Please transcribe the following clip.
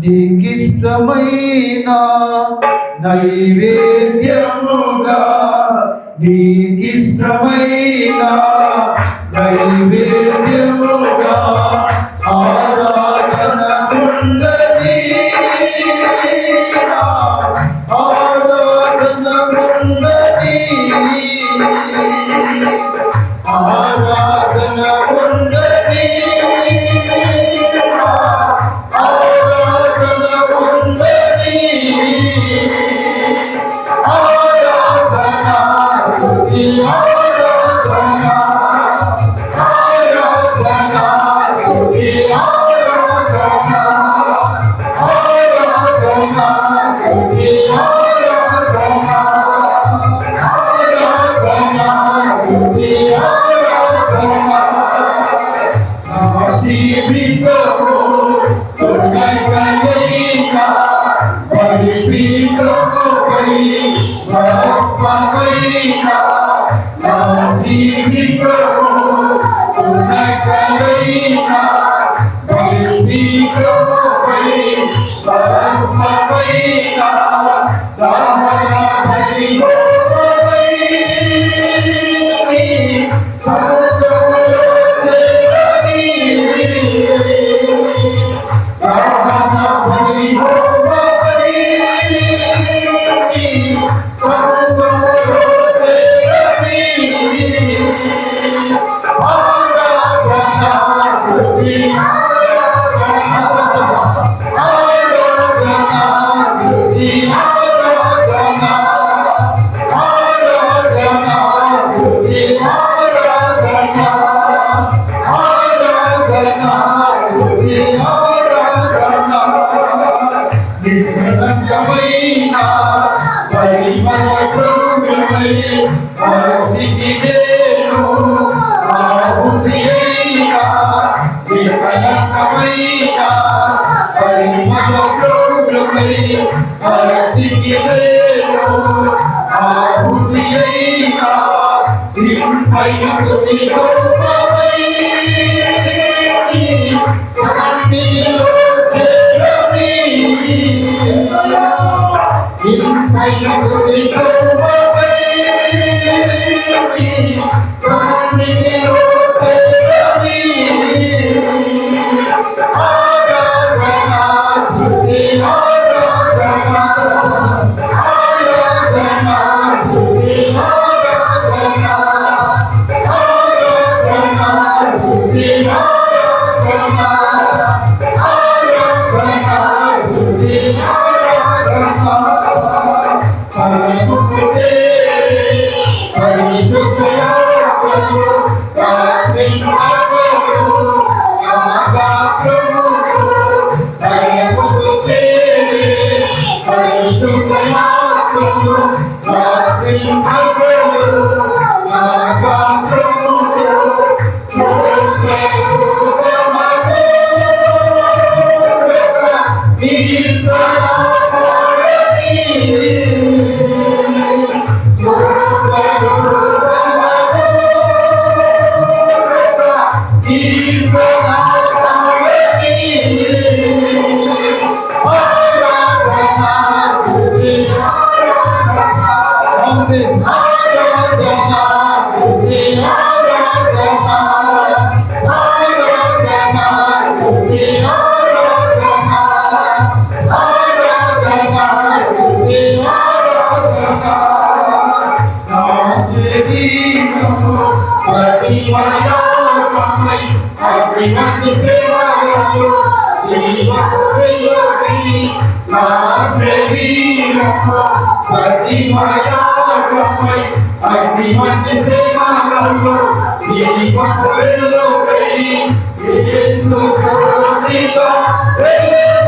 నీకిష్టమైన నైవేద్యముగా నీకిష్టమైన నైవేద్య see it. 你.哎，天借路，啊，不是人家，天快要从地头飞起，大地要从天里走哟，天快要从地头飞起。Cincin. Cristo, Cristo, Cristo, Cristo,